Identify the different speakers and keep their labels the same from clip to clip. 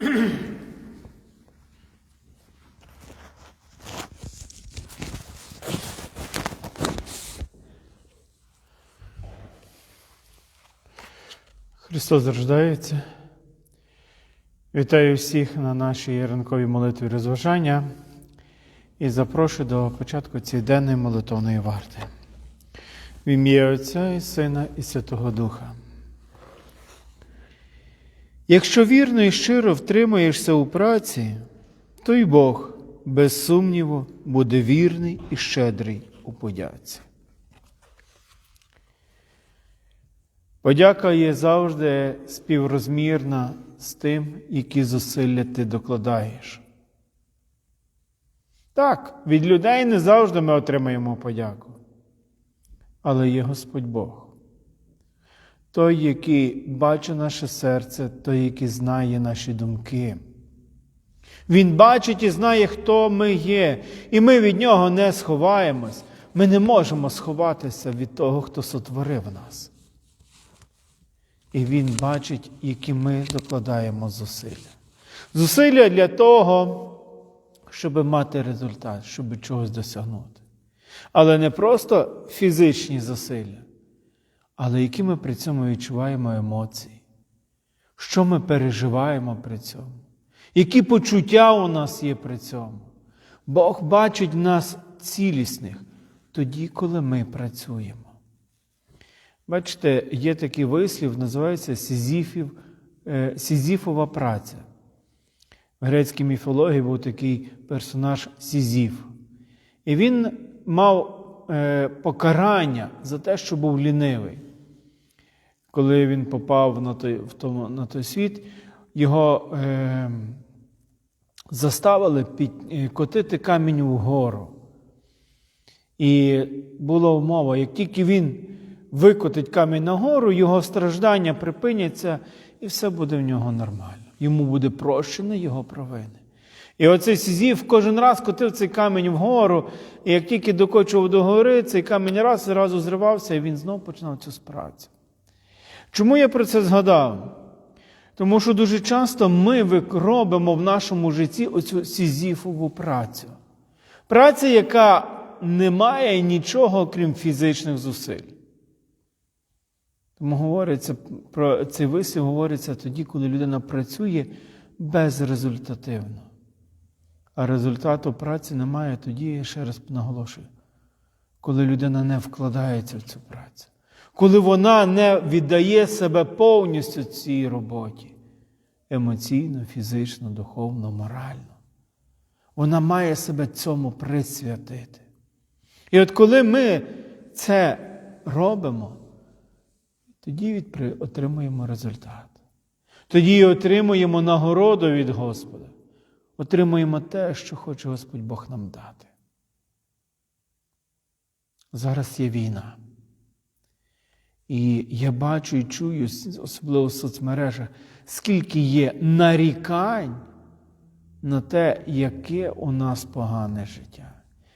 Speaker 1: Христос рождається. Вітаю всіх на нашій ранковій молитві розважання і запрошую до початку цієї денної молитовної варти. В ім'я Отця і Сина і Святого Духа. Якщо вірно і щиро втримаєшся у праці, то й Бог, без сумніву, буде вірний і щедрий у подяці. Подяка є завжди співрозмірна з тим, які зусилля ти докладаєш. Так, від людей не завжди ми отримаємо подяку, але є Господь Бог. Той, який бачить наше серце, той, який знає наші думки. Він бачить і знає, хто ми є, і ми від нього не сховаємось. Ми не можемо сховатися від того, хто сотворив нас. І Він бачить, які ми докладаємо зусилля. Зусилля для того, щоб мати результат, щоб чогось досягнути. Але не просто фізичні зусилля, але які ми при цьому відчуваємо емоції, що ми переживаємо при цьому, які почуття у нас є при цьому. Бог бачить нас цілісних тоді, коли ми працюємо. Бачите, є такий вислів, називається Сізіфів, е, Сізіфова праця. В грецькій міфології був такий персонаж Сізіф. І він мав е, покарання за те, що був лінивий. Коли він попав на той, в тому, на той світ, його е, заставили під, е, котити камінь вгору. І була умова, як тільки він викотить камінь нагору, його страждання припиняться, і все буде в нього нормально. Йому буде прощено його провини. І оцей Сізів кожен раз котив цей камінь вгору, і як тільки докочував до гори, цей камінь раз зразу зривався, і він знов починав цю працю. Чому я про це згадав? Тому що дуже часто ми робимо в нашому житті оцю сізіфову працю. Праця, яка не має нічого, крім фізичних зусиль. Тому говориться про цей вислів говориться тоді, коли людина працює безрезультативно. А результату праці немає тоді, я ще раз наголошую, коли людина не вкладається в цю працю, коли вона не віддає себе повністю цій роботі емоційно, фізично, духовно, морально. Вона має себе цьому присвятити. І от коли ми це робимо, тоді отримуємо результат. Тоді отримуємо нагороду від Господа. Отримуємо те, що хоче Господь Бог нам дати. Зараз є війна. І я бачу і чую, особливо в соцмережах, скільки є нарікань на те, яке у нас погане життя.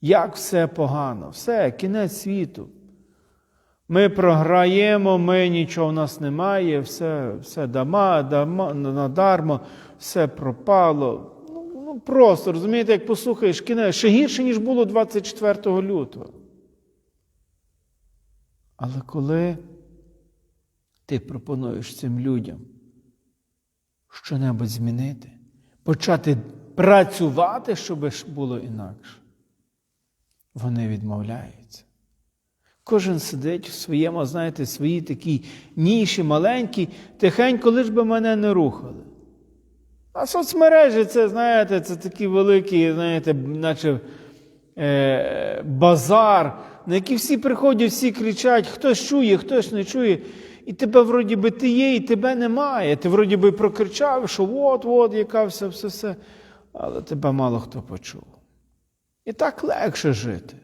Speaker 1: Як все погано, все, кінець світу. Ми програємо, ми нічого в нас немає, все все дама, дама, надармо, все пропало. Ну, ну Просто, розумієте, як послухаєш кінець, ще гірше, ніж було 24 лютого. Але коли ти пропонуєш цим людям щонебудь змінити, почати працювати, щоб було інакше, вони відмовляються. Кожен сидить в своєму, знаєте, своїй такій ніші маленькій, тихенько, лиш би мене не рухали. А соцмережі це, знаєте, це такий великий, знаєте, наче е, базар, на який всі приходять, всі кричать, хтось чує, хтось не чує. І тебе, вроді би, ти є, і тебе немає. Ти вроді би прокричав, що от-от, яка все, все, все. Але тебе мало хто почув. І так легше жити.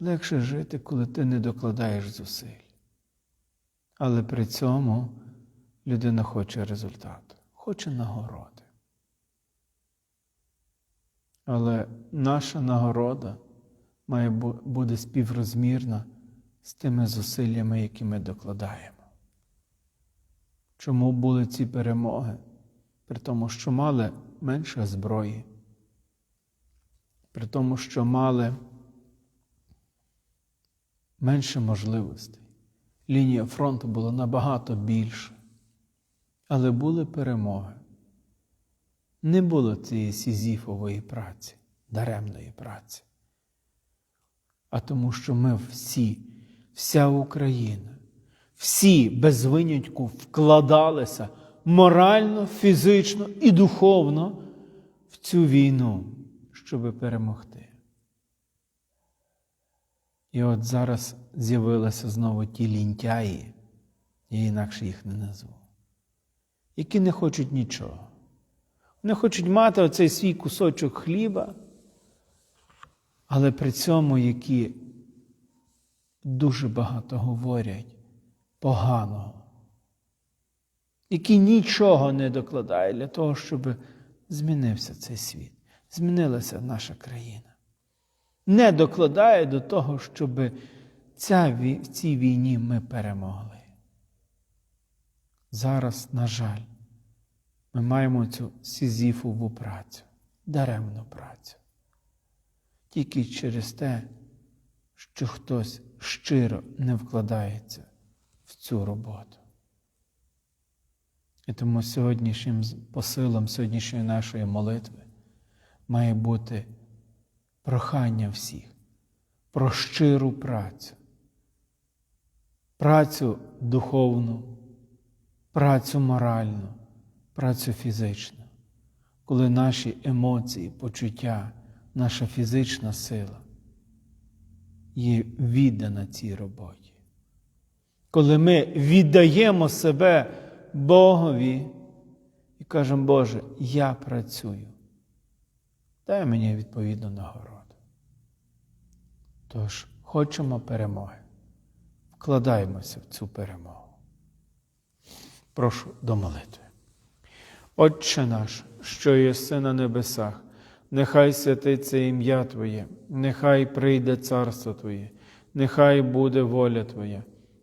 Speaker 1: Легше жити, коли ти не докладаєш зусиль. Але при цьому людина хоче результату, хоче нагороди. Але наша нагорода має буде співрозмірна з тими зусиллями, які ми докладаємо. Чому були ці перемоги? при тому, що мали менше зброї, при тому, що мали менше можливостей. Лінія фронту була набагато більша, але були перемоги. Не було цієї сізіфової праці, даремної праці. А тому, що ми всі, вся Україна, всі без винятку вкладалися морально, фізично і духовно в цю війну, щоб перемогти. І от зараз з'явилися знову ті лінтяї, я інакше їх не назву, які не хочуть нічого. Вони хочуть мати оцей свій кусочок хліба, але при цьому які дуже багато говорять поганого, які нічого не докладають для того, щоб змінився цей світ, змінилася наша країна. Не докладає до того, щоб ця, в цій війні ми перемогли. Зараз, на жаль, ми маємо цю сізіфову працю, даремну працю. Тільки через те, що хтось щиро не вкладається цю роботу. І тому сьогоднішнім посилом сьогоднішньої нашої молитви має бути прохання всіх про щиру працю, працю духовну, працю моральну, працю фізичну, коли наші емоції, почуття, наша фізична сила є віддана цій роботі. Коли ми віддаємо себе Богові і кажемо, Боже, я працюю, дай мені відповідну нагороду. Тож, хочемо перемоги. Вкладаємося в цю перемогу. Прошу до молитви. Отче наш, що єси на небесах, нехай святиться ім'я Твоє, нехай прийде царство Твоє, нехай буде воля Твоя,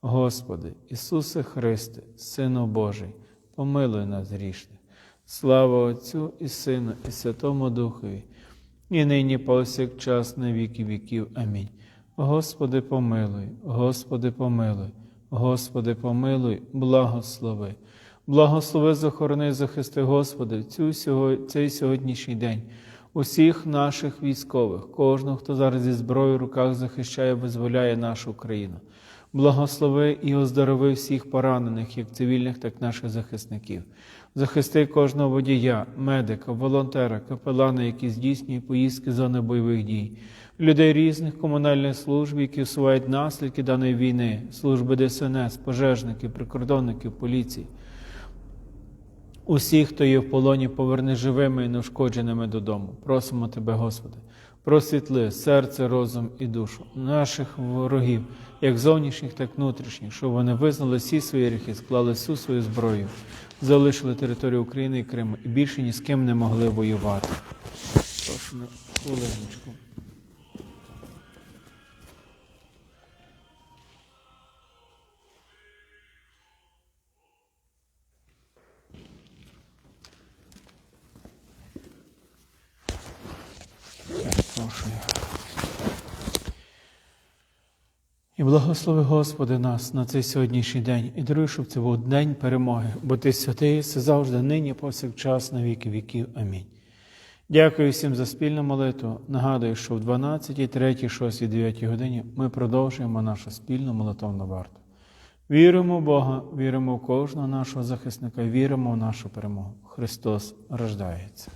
Speaker 1: Господи, Ісусе Христе, Сину Божий, помилуй нас грішних. Слава Отцю і Сину, і Святому Духові, і нині повсякчас на віки віків. Амінь. Господи, помилуй, Господи, помилуй, Господи, помилуй, благослови. Благослови, захорони, захисти, Господи, цю, цей сьогоднішній день, усіх наших військових, кожного, хто зараз зі зброєю в руках захищає, визволяє нашу країну. Благослови і оздорови всіх поранених, як цивільних, так і наших захисників. Захисти кожного водія, медика, волонтера, капелана, які здійснюють поїздки зони бойових дій, людей різних комунальних служб, які усувають наслідки даної війни, служби ДСНС, пожежників, прикордонників, поліції. Усіх, хто є в полоні, поверни живими і неушкодженими додому. Просимо Тебе, Господи, просвітли серце, розум і душу наших ворогів, як зовнішніх, так і внутрішніх, щоб вони визнали всі свої гріхи, склали всю свою зброю, залишили територію України і Криму і більше ні з ким не могли воювати. Прошу на хвилиночку. Благослови Господи нас на цей сьогоднішній день і даруй, щоб це був день перемоги, бо Ти святий, все завжди нині, повсякчас, на віки віків. Амінь. Дякую всім за спільну молитву. Нагадую, що в 12, 3, 6, 9 годині ми продовжуємо нашу спільну молитовну варту. Віримо в Бога, віримо в кожного нашого захисника, віримо в нашу перемогу. Христос рождається.